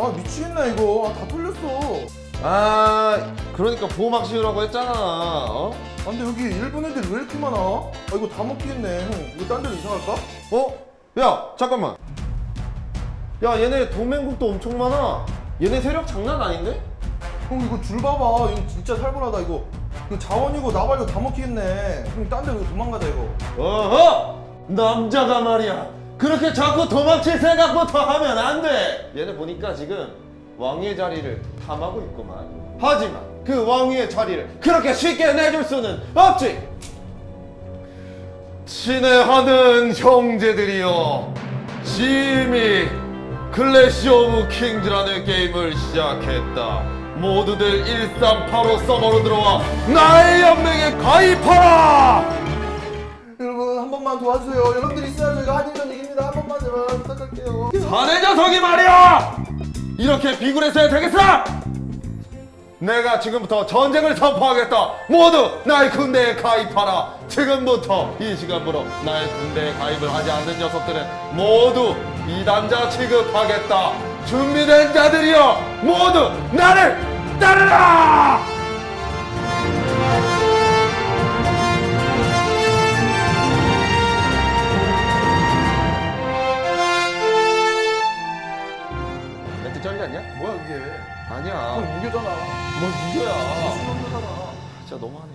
아 미치겠네 이거 아, 다 털렸어 아 그러니까 보호막 씌우라고 했잖아 어? 아 근데 여기 일본 애들 왜 이렇게 많아? 아 이거 다 먹히겠네 형 이거 딴 데로 이상할까? 어? 야 잠깐만 야 얘네 동맹국도 엄청 많아 얘네 세력 장난 아닌데? 형 이거 줄 봐봐 이거 진짜 살벌하다 이거 이거 자원이고 나발이고 다 먹히겠네 형 딴 데로 도망가자 이거 어허! 남자가 말이야 그렇게 자꾸 도망칠 생각부터 하면 안 돼. 얘네 보니까 지금 왕위의 자리를 탐하고 있구만. 하지만 그 왕위의 자리를 그렇게 쉽게 내줄 수는 없지. 친애하는 형제들이여 심히 클래시 오브 킹즈라는 게임을 시작했다. 모두들 138호 서버로 들어와 나의 연맹에 가입하라 번만 도와주세요 여러분들 있어야 저희가 한 일전 이깁니다 한 번만 제발 부탁할게요 사내 녀석이 말이야! 이렇게 비굴해서야 되겠어? 내가 지금부터 전쟁을 선포하겠다. 모두 나의 군대에 가입하라. 지금부터 이 시간부로 나의 군대에 가입을 하지 않는 녀석들은 모두 이단자 취급하겠다. 준비된 자들이여 모두 나를 따르라! 뭐야 이게 아니야. 형 무교잖아 뭘 무교야. 무교잖아 진짜 너무하네.